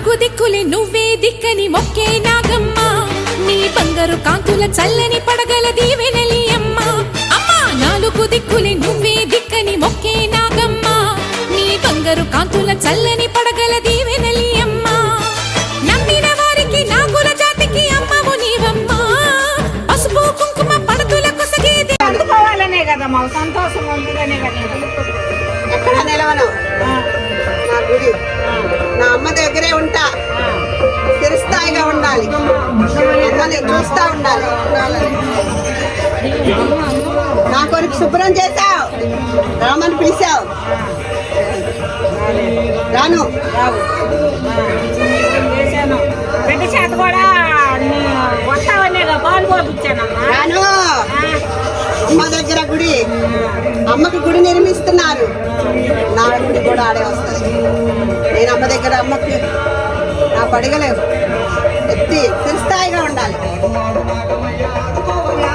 దిక్కులే నువ్వే దిక్కని మొక్కే నాగమ్మ. నీ బంగారు కాంతుల చల్లని పడగల దీవెనలి అమ్మ. అమ్మా నాలుగు దిక్కులే నువ్వే దిక్కని మొక్కే నాగమ్మ. నీ బంగారు కాంతుల చల్లని పడగల దీవెనలి అమ్మ. నమ్మిన వారికి నాగుల జాతికి అమ్మవు నీవమ్మ. పసుపు కుంకుమ పడతుల కొసగేది అందుకోవాలనే కదమ్మా సంతోషం ఉందిగానే కదా ఎక్కడ నిలవను? అమ్మని చూస్తా ఉండాలి నా కొరకు శుభ్రం చేశావు. రామని పిలిచావు. రాను. పెద్ద చేత కూడా వస్తావనే బాల్ పోపించానమ్మా రాను. అమ్మ దగ్గర గుడి. అమ్మకి గుడి నిర్మిస్తున్నారు. నా గుడి కూడా ఆడే వస్తుంది. నేను అమ్మ దగ్గర అమ్మకి నా పడగలేవు ఎత్తి చిరస్థాయిగా ఉండాలి అందువలన